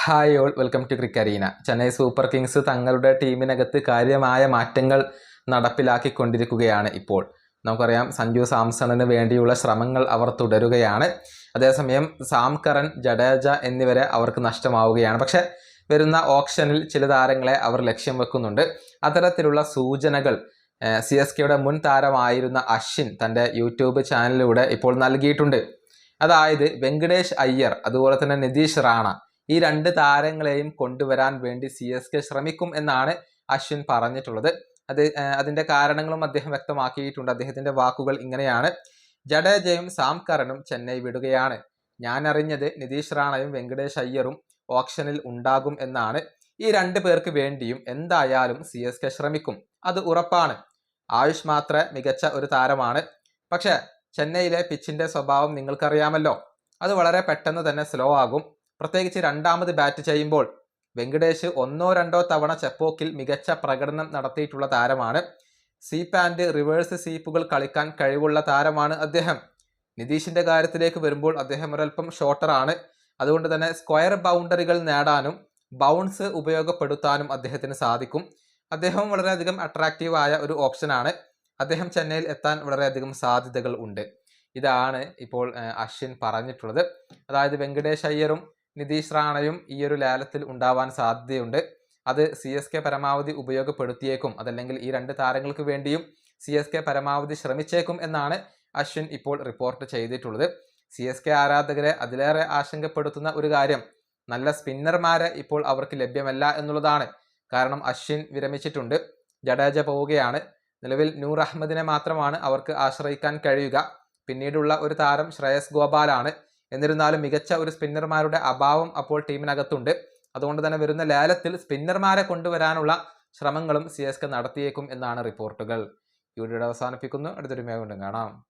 Hi all welcome to Cricarena Chennai Super Kings തങ്ങളുടെ ടീമിനകത്ത് കാര്യമായ മാറ്റങ്ങൾ നടപ്പിലാക്കിക്കൊണ്ടിരിക്കുകയാണ് ഇപ്പോൾ. നമുക്കറിയാം സഞ്ജു സാംസണിന് വേണ്ടിയുള്ള ശ്രമങ്ങൾ അവർ തുടരുകയാണ്. അതേസമയം സാം ജഡേജ എന്നിവരെ അവർക്ക് നഷ്ടമാവുകയാണ്. പക്ഷേ വരുന്ന ഓപ്ഷനിൽ ചില താരങ്ങളെ അവർ ലക്ഷ്യം വെക്കുന്നുണ്ട്. അത്തരത്തിലുള്ള സൂചനകൾ സി എസ് കെയുടെ മുൻ താരമായിരുന്ന അശ്വിൻ തന്റെ യൂട്യൂബ് ചാനലിലൂടെ ഇപ്പോൾ നൽകിയിട്ടുണ്ട്. അതായത് വെങ്കടേഷ് അയ്യർ അതുപോലെ തന്നെ നിതീഷ് റാണ ഈ രണ്ട് താരങ്ങളെയും കൊണ്ടുവരാൻ വേണ്ടി സി എസ് കെ ശ്രമിക്കും എന്നാണ് അശ്വിൻ പറഞ്ഞിട്ടുള്ളത്. അത് അതിന്റെ കാരണങ്ങളും അദ്ദേഹം വ്യക്തമാക്കിയിട്ടുണ്ട്. അദ്ദേഹത്തിന്റെ വാക്കുകൾ ഇങ്ങനെയാണ്. ജഡേജയും സാം കറനും ചെന്നൈ വിടുകയാണ്. ഞാൻ അറിഞ്ഞത് നിതീഷ് റാണയും വെങ്കടേഷ് അയ്യറും ഓപ്ഷനിൽ ഉണ്ടാകും എന്നാണ്. ഈ രണ്ട് പേർക്ക് വേണ്ടിയും എന്തായാലും സി എസ് കെ ശ്രമിക്കും. അത് ഉറപ്പാണ്. ആയുഷ് മാത്ര മികച്ച ഒരു താരമാണ്. പക്ഷേ ചെന്നൈയിലെ പിച്ചിന്റെ സ്വഭാവം നിങ്ങൾക്കറിയാമല്ലോ. അത് വളരെ പെട്ടെന്ന് തന്നെ സ്ലോ ആകും. പ്രത്യേകിച്ച് രണ്ടാമത് ബാറ്റ് ചെയ്യുമ്പോൾ വെങ്കടേഷ് ഒന്നോ രണ്ടോ തവണ ചെപ്പോക്കിൽ മികച്ച പ്രകടനം നടത്തിയിട്ടുള്ള താരമാണ്. സീപ്പ് ആൻഡ് റിവേഴ്സ് സീപ്പുകൾ കളിക്കാൻ കഴിവുള്ള താരമാണ് അദ്ദേഹം. നിതീഷിന്റെ കാര്യത്തിലേക്ക് വരുമ്പോൾ അദ്ദേഹം ഒരൽപ്പം ഷോർട്ടറാണ് അതുകൊണ്ട് തന്നെ സ്ക്വയർ ബൗണ്ടറികൾ നേടാനും ബൗൺസ് ഉപയോഗപ്പെടുത്താനും അദ്ദേഹത്തിന് സാധിക്കും. അദ്ദേഹം വളരെയധികം അട്രാക്റ്റീവ് ആയ ഒരു ഓപ്ഷനാണ് അദ്ദേഹം ചെന്നൈയിൽ എത്താൻ വളരെയധികം സാധ്യതകൾ ഉണ്ട്. ഇതാണ് ഇപ്പോൾ അശ്വിൻ പറഞ്ഞിട്ടുള്ളത്. അതായത് വെങ്കടേഷ് അയ്യറും നിതീഷ് റാണയും ഈ ഒരു ലേലത്തിൽ ഉണ്ടാവാൻ സാധ്യതയുണ്ട്. അത് സി എസ് കെ പരമാവധി ഉപയോഗപ്പെടുത്തിയേക്കും. അതല്ലെങ്കിൽ ഈ രണ്ട് താരങ്ങൾക്ക് വേണ്ടിയും സി എസ് കെ പരമാവധി ശ്രമിച്ചേക്കും എന്നാണ് അശ്വിൻ ഇപ്പോൾ റിപ്പോർട്ട് ചെയ്തിട്ടുള്ളത്. സി എസ് കെ ആരാധകരെ അതിലേറെ ആശങ്കപ്പെടുത്തുന്ന ഒരു കാര്യം നല്ല സ്പിന്നർമാരെ ഇപ്പോൾ അവർക്ക് ലഭ്യമല്ല എന്നുള്ളതാണ്. കാരണം അശ്വിൻ വിരമിച്ചിട്ടുണ്ട്. ജഡേജ പോവുകയാണ്. നിലവിൽ നൂർ അഹമ്മദിനെ മാത്രമാണ് അവർക്ക് ആശ്രയിക്കാൻ കഴിയുക. പിന്നീടുള്ള ഒരു താരം ശ്രേയസ് ഗോപാലാണ്. എന്നിരുന്നാലും മികച്ച ഒരു സ്പിന്നർമാരുടെ അഭാവം അപ്പോൾ ടീമിനകത്തുണ്ട്. അതുകൊണ്ട് തന്നെ വരുന്ന ലേലത്തിൽ സ്പിന്നർമാരെ കൊണ്ടുവരാനുള്ള ശ്രമങ്ങളും സി എസ് കെ നടത്തിയേക്കും എന്നാണ് റിപ്പോർട്ടുകൾ. ഈ അവസാനിപ്പിക്കുന്നു. അടുത്തൊരു മേ കൊണ്ടും കാണാം.